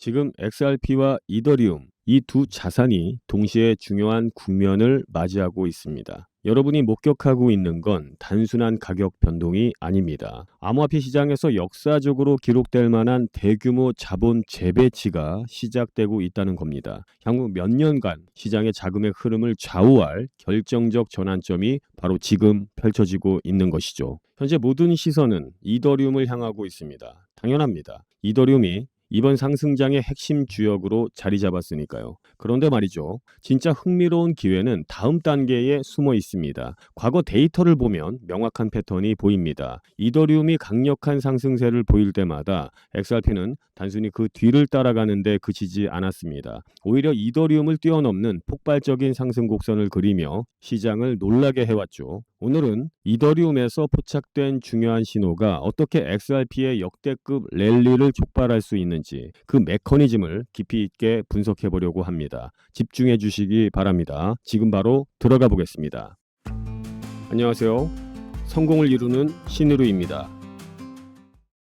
지금 XRP와 이더리움 이 두 자산이 동시에 중요한 국면을 맞이하고 있습니다. 여러분이 목격하고 있는 건 단순한 가격 변동이 아닙니다. 암호화폐 시장에서 역사적으로 기록될 만한 대규모 자본 재배치가 시작되고 있다는 겁니다. 향후 몇 년간 시장의 자금의 흐름을 좌우할 결정적 전환점이 바로 지금 펼쳐지고 있는 것이죠. 현재 모든 시선은 이더리움을 향하고 있습니다. 당연합니다. 이더리움이 이번 상승장의 핵심 주역으로 자리 잡았으니까요. 그런데 말이죠. 진짜 흥미로운 기회는 다음 단계에 숨어 있습니다. 과거 데이터를 보면 명확한 패턴이 보입니다. 이더리움이 강력한 상승세를 보일 때마다 XRP는 단순히 그 뒤를 따라가는데 그치지 않았습니다. 오히려 이더리움을 뛰어넘는 폭발적인 상승 곡선을 그리며 시장을 놀라게 해왔죠. 오늘은 이더리움에서 포착된 중요한 신호가 어떻게 XRP의 역대급 랠리를 촉발할 수 있는지 그 메커니즘을 깊이 있게 분석해 보려고 합니다. 집중해 주시기 바랍니다. 지금 바로 들어가 보겠습니다. 안녕하세요. 성공을 이루는 신으루입니다.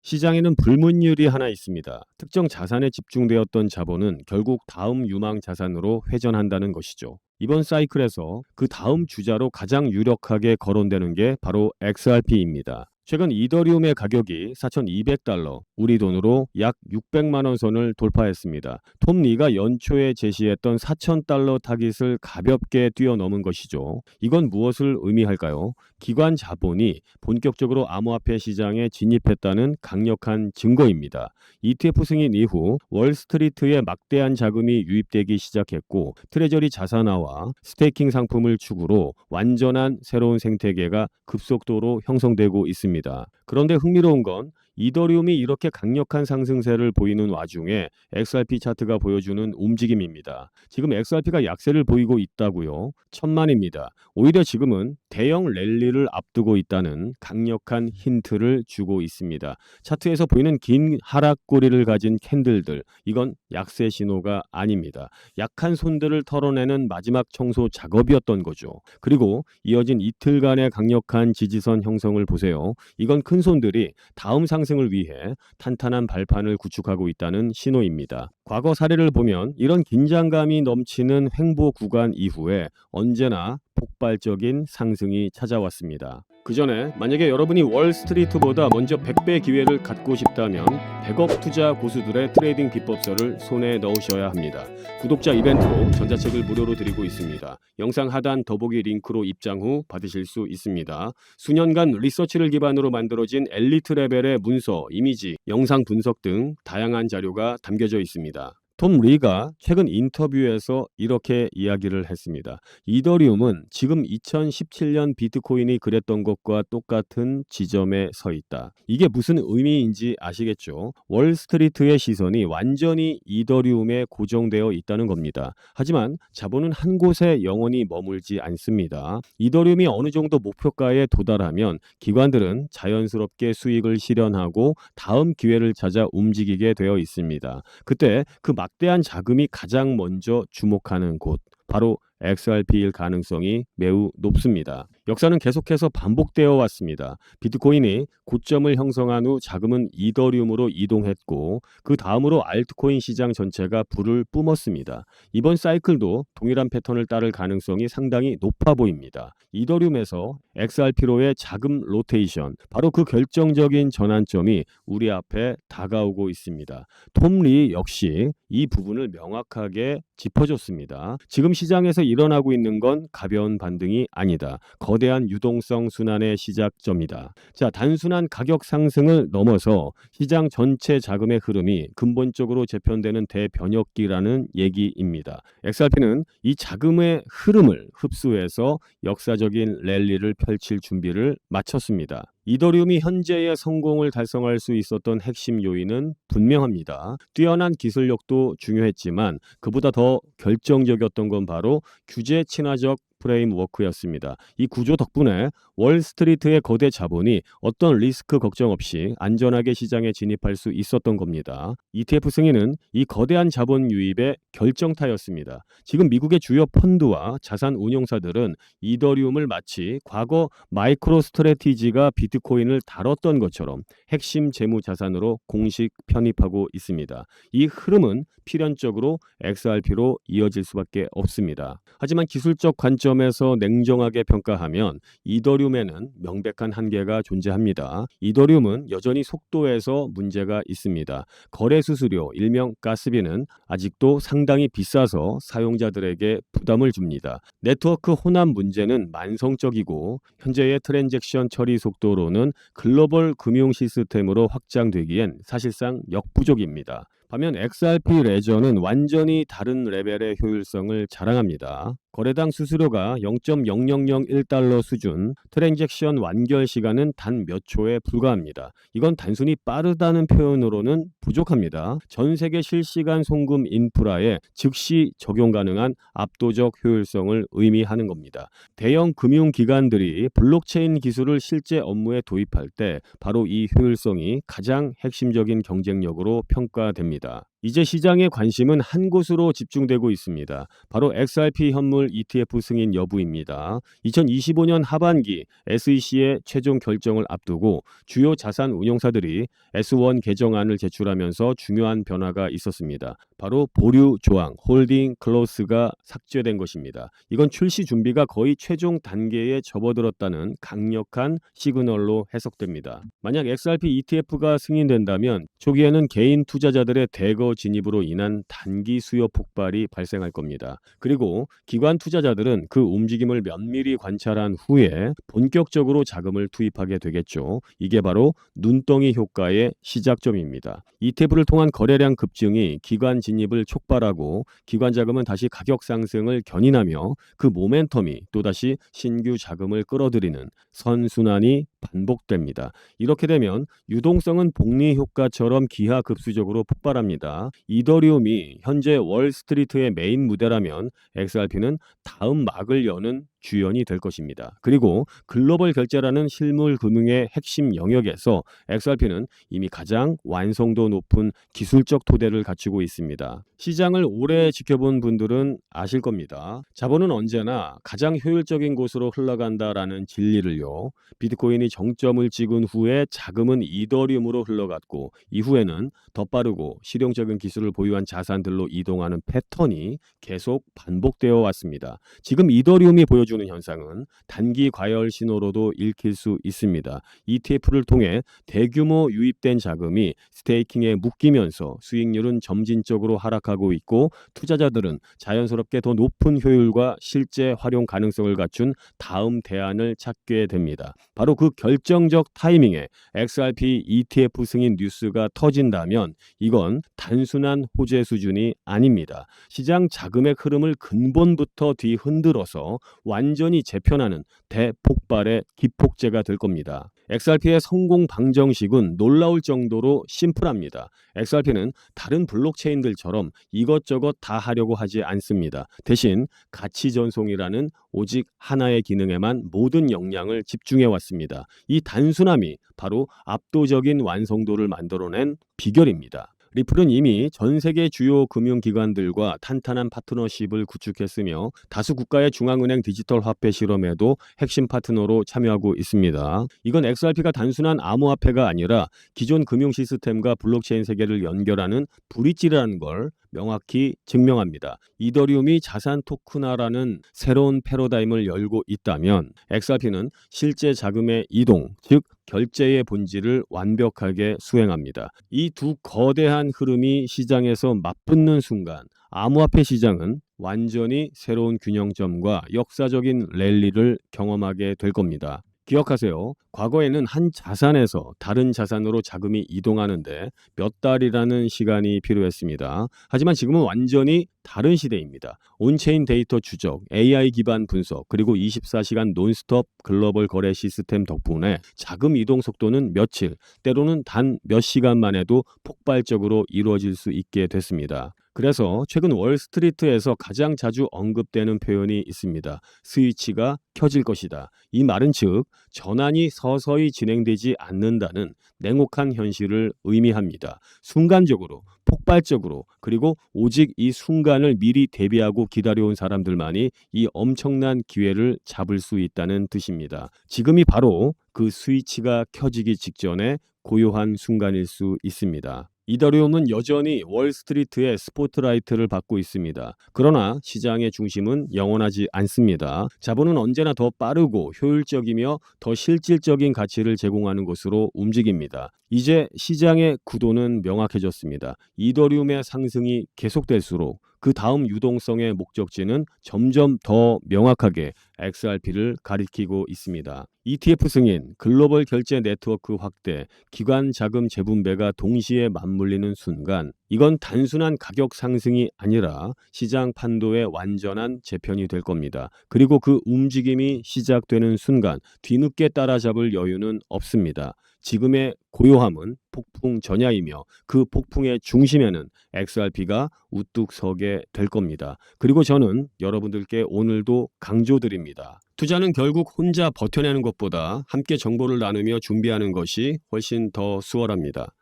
시장에는 불문율이 하나 있습니다. 특정 자산에 집중되었던 자본은 결국 다음 유망 자산으로 회전한다는 것이죠. 이번 사이클에서 그 다음 주자로 가장 유력하게 거론되는 게 바로 XRP입니다. 최근 이더리움의 가격이 4,200달러, 우리 돈으로 약 600만 원 선을 돌파했습니다. 톰 리가 연초에 제시했던 4,000달러 타깃을 가볍게 뛰어넘은 것이죠. 이건 무엇을 의미할까요? 기관 자본이 본격적으로 암호화폐 시장에 진입했다는 강력한 증거입니다. ETF 승인 이후 월스트리트에 막대한 자금이 유입되기 시작했고 트레저리 자산화와 스테이킹 상품을 축으로 완전한 새로운 생태계가 급속도로 형성되고 있습니다. 그런데 흥미로운 건 이더리움이 이렇게 강력한 상승세를 보이는 와중에 XRP 차트가 보여주는 움직임입니다. 지금 XRP가 약세를 보이고 있다고요. 천만입니다. 오히려 지금은 대형 랠리를 앞두고 있다는 강력한 힌트를 주고 있습니다. 차트에서 보이는 긴 하락고리를 가진 캔들들, 이건 약세 신호가 아닙니다. 약한 손들을 털어내는 마지막 청소 작업이었던 거죠. 그리고 이어진 이틀간의 강력한 지지선 형성을 보세요. 이건 큰 손들이 다음 상승 을 위해 탄탄한 발판을 구축하고 있다는 신호입니다. 과거 사례를 보면 이런 긴장감이 넘치는 횡보 구간 이후에 언제나 폭발적인 상승이 찾아왔습니다. 그 전에 만약에 여러분이 월스트리트보다 먼저 100배 기회를 갖고 싶다면 100억 투자 고수들의 트레이딩 비법서를 손에 넣으셔야 합니다. 구독자 이벤트로 전자책을 무료로 드리고 있습니다. 영상 하단 더보기 링크로 입장 후 받으실 수 있습니다. 수년간 리서치를 기반으로 만들어진 엘리트 레벨의 문서, 이미지, 영상 분석 등 다양한 자료가 담겨져 있습니다. 톰 리가 최근 인터뷰에서 이렇게 이야기를 했습니다. 이더리움은 지금 2017년 비트코인이 그랬던 것과 똑같은 지점에 서 있다. 이게 무슨 의미인지 아시겠죠? 월스트리트의 시선이 완전히 이더리움에 고정되어 있다는 겁니다. 하지만 자본은 한 곳에 영원히 머물지 않습니다. 이더리움이 어느 정도 목표가에 도달하면 기관들은 자연스럽게 수익을 실현하고 다음 기회를 찾아 움직이게 되어 있습니다. 그때 그막 대한 자금이 가장 먼저 주목하는 곳 바로 XRP일 가능성이 매우 높습니다. 역사는 계속해서 반복되어 왔습니다. 비트코인이 고점을 형성한 후 자금은 이더리움으로 이동했고 그 다음으로 알트코인 시장 전체가 불을 뿜었습니다. 이번 사이클도 동일한 패턴을 따를 가능성이 상당히 높아 보입니다. 이더리움에서 XRP로의 자금 로테이션 바로 그 결정적인 전환점이 우리 앞에 다가오고 있습니다. 톰리 역시 이 부분을 명확하게 짚어줬습니다. 지금 시장에서 일어나고 있는 건 가벼운 반등이 아니다. 거대한 유동성 순환의 시작점이다. 자, 단순한 가격 상승을 넘어서 시장 전체 자금의 흐름이 근본적으로 재편되는 대변혁기라는 얘기입니다. XRP는 이 자금의 흐름을 흡수해서 역사적인 랠리를 펼칠 준비를 마쳤습니다. 이더리움이 현재의 성공을 달성할 수 있었던 핵심 요인은 분명합니다. 뛰어난 기술력도 중요했지만 그보다 더 결정적이었던 건 바로 규제 친화적 프레임워크였습니다. 이 구조 덕분에 월스트리트의 거대 자본이 어떤 리스크 걱정 없이 안전하게 시장에 진입할 수 있었던 겁니다. ETF 승인은 이 거대한 자본 유입의 결정타였습니다. 지금 미국의 주요 펀드와 자산 운용사들은 이더리움을 마치 과거 마이크로 스트레티지가 비트코인을 다뤘던 것처럼 핵심 재무 자산으로 공식 편입하고 있습니다. 이 흐름은 필연적으로 XRP로 이어질 수밖에 없습니다. 하지만 기술적 관점에서 냉정하게 평가하면 이더리움에는 명백한 한계가 존재합니다. 이더리움은 여전히 속도에서 문제가 있습니다. 거래 수수료, 일명 가스비는 아직도 상당히 비싸서 사용자들에게 부담을 줍니다. 네트워크 혼합 문제는 만성적이고 현재의 트랜잭션 처리 속도로는 글로벌 금융 시스템으로 확장되기엔 사실상 역부족입니다. 반면 XRP 레저는 완전히 다른 레벨의 효율성을 자랑합니다. 거래당 수수료가 0.0001달러 수준, 트랜잭션 완결 시간은 단 몇 초에 불과합니다. 이건 단순히 빠르다는 표현으로는 부족합니다. 전 세계 실시간 송금 인프라에 즉시 적용 가능한 압도적 효율성을 의미하는 겁니다. 대형 금융 기관들이 블록체인 기술을 실제 업무에 도입할 때 바로 이 효율성이 가장 핵심적인 경쟁력으로 평가됩니다. Florida 이제 시장의 관심은 한 곳으로 집중되고 있습니다. 바로 XRP 현물 ETF 승인 여부입니다. 2025년 하반기 SEC의 최종 결정을 앞두고 주요 자산 운용사들이 S1 개정안을 제출하면서 중요한 변화가 있었습니다. 바로 보류 조항 홀딩 클로스가 삭제된 것입니다. 이건 출시 준비가 거의 최종 단계에 접어들었다는 강력한 시그널로 해석됩니다. 만약 XRP ETF가 승인된다면 초기에는 개인 투자자들의 대거 진입으로 인한 단기 수요 폭발이 발생할 겁니다. 그리고 기관 투자자들은 그 움직임을 면밀히 관찰한 후에 본격적으로 자금을 투입하게 되겠죠. 이게 바로 눈덩이 효과의 시작점입니다. ETF를 통한 거래량 급증이 기관 진입을 촉발하고 기관 자금은 다시 가격 상승을 견인하며 그 모멘텀이 또다시 신규 자금을 끌어들이는 선순환이 반복됩니다. 이렇게 되면 유동성은 복리 효과처럼 기하급수적으로 폭발합니다. 이더리움이 현재 월스트리트의 메인 무대라면 XRP는 다음 막을 여는 주연이 될 것입니다. 그리고 글로벌 결제라는 실물 금융의 핵심 영역에서 XRP는 이미 가장 완성도 높은 기술적 토대를 갖추고 있습니다. 시장을 오래 지켜본 분들은 아실 겁니다. 자본은 언제나 가장 효율적인 곳으로 흘러간다라는 진리를요. 비트코인이 정점을 찍은 후에 자금은 이더리움으로 흘러갔고 이후에는 더 빠르고 실용적인 기술을 보유한 자산들로 이동하는 패턴이 계속 반복되어 왔습니다. 지금 이더리움이 보여 보여주는 현상은 단기 과열 신호로도 읽힐 수 있습니다. ETF를 통해 대규모 유입된 자금이 스테이킹에 묶이면서 수익률은 점진적으로 하락하고 있고 투자자들은 자연스럽게 더 높은 효율과 실제 활용 가능성을 갖춘 다음 대안을 찾게 됩니다. 바로 그 결정적 타이밍에 XRP ETF 승인 뉴스가 터진다면 이건 단순한 호재 수준이 아닙니다. 시장 자금의 흐름을 근본부터 뒤흔들어서 완 전히 재편하는 대폭발의 기폭제가 될 겁니다. XRP의 성공 방정식은 놀라울 정도로 심플합니다. XRP는 다른 블록체인들처럼 이것저것 다 하려고 하지 않습니다. 대신 가치 전송이라는 오직 하나의 기능에만 모든 역량을 집중해 왔습니다. 이 단순함이 바로 압도적인 완성도를 만들어낸 비결입니다. 리플은 이미 전 세계 주요 금융기관들과 탄탄한 파트너십을 구축했으며 다수 국가의 중앙은행 디지털 화폐 실험에도 핵심 파트너로 참여하고 있습니다. 이건 XRP가 단순한 암호화폐가 아니라 기존 금융 시스템과 블록체인 세계를 연결하는 브릿지라는 걸 명확히 증명합니다. 이더리움이 자산 토큰화라는 새로운 패러다임을 열고 있다면 XRP는 실제 자금의 이동, 즉 결제의 본질을 완벽하게 수행합니다. 이 두 거대한 흐름이 시장에서 맞붙는 순간 암호화폐 시장은 완전히 새로운 균형점과 역사적인 랠리를 경험하게 될 겁니다. 기억하세요. 과거에는 한 자산에서 다른 자산으로 자금이 이동하는데 몇 달이라는 시간이 필요했습니다. 하지만 지금은 완전히 다른 시대입니다. 온체인 데이터 추적, AI 기반 분석, 그리고 24시간 논스톱 글로벌 거래 시스템 덕분에 자금 이동 속도는 며칠, 때로는 단 몇 시간만 해도 폭발적으로 이루어질 수 있게 됐습니다. 그래서 최근 월스트리트에서 가장 자주 언급되는 표현이 있습니다. 스위치가 켜질 것이다. 이 말은 즉 전환이 서서히 진행되지 않는다는 냉혹한 현실을 의미합니다. 순간적으로 폭발적으로 그리고 오직 이 순간을 미리 대비하고 기다려온 사람들만이 이 엄청난 기회를 잡을 수 있다는 뜻입니다. 지금이 바로 그 스위치가 켜지기 직전에 고요한 순간일 수 있습니다. 이더리움은 여전히 월스트리트의 스포트라이트를 받고 있습니다. 그러나 시장의 중심은 영원하지 않습니다. 자본은 언제나 더 빠르고 효율적이며 더 실질적인 가치를 제공하는 것으로 움직입니다. 이제 시장의 구도는 명확해졌습니다. 이더리움의 상승이 계속될수록 그 다음 유동성의 목적지는 점점 더 명확하게 XRP를 가리키고 있습니다. ETF 승인, 글로벌 결제 네트워크 확대, 기관 자금 재분배가 동시에 맞물리는 순간 이건 단순한 가격 상승이 아니라 시장 판도의 완전한 재편이 될 겁니다. 그리고 그 움직임이 시작되는 순간 뒤늦게 따라잡을 여유는 없습니다. 지금의 고요함은 폭풍 전야이며 그 폭풍의 중심에는 XRP가 우뚝 서게 될 겁니다. 그리고 저는 여러분들께 오늘도 강조드립니다. 투자는 결국 혼자 버텨내는 것보다 함께 정보를 나누며 준비하는 것이 훨씬 더 수월합니다.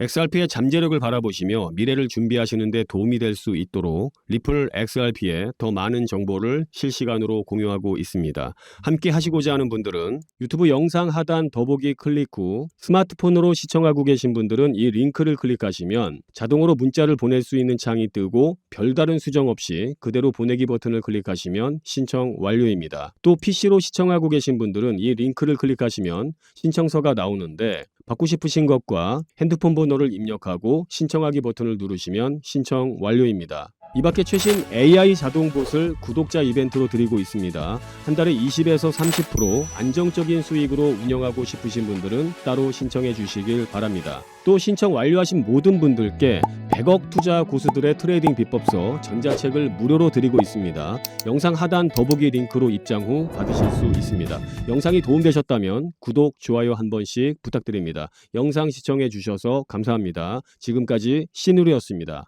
XRP의 잠재력을 바라보시며 미래를 준비하시는 데 도움이 될 수 있도록 리플 XRP에 더 많은 정보를 실시간으로 공유하고 있습니다. 함께 하시고자 하는 분들은 유튜브 영상 하단 더보기 클릭 후 스마트폰으로 시청하고 계신 분들은 이 링크를 클릭하시면 자동으로 문자를 보낼 수 있는 창이 뜨고 별다른 수정 없이 그대로 보내기 버튼을 클릭하시면 신청 완료입니다. 또 PC로 시청하고 계신 분들은 이 링크를 클릭하시면 신청서가 나오는데 받고 싶으신 것과 핸드폰 번호를 입력하고 신청하기 버튼을 누르시면 신청 완료입니다. 이 밖에 최신 AI 자동봇을 구독자 이벤트로 드리고 있습니다. 한 달에 20에서 30% 안정적인 수익으로 운영하고 싶으신 분들은 따로 신청해 주시길 바랍니다. 또 신청 완료하신 모든 분들께 100억 투자 고수들의 트레이딩 비법서 전자책을 무료로 드리고 있습니다. 영상 하단 더보기 링크로 입장 후 받으실 수 있습니다. 영상이 도움되셨다면 구독, 좋아요 한 번씩 부탁드립니다. 영상 시청해 주셔서 감사합니다. 지금까지 신우리였습니다.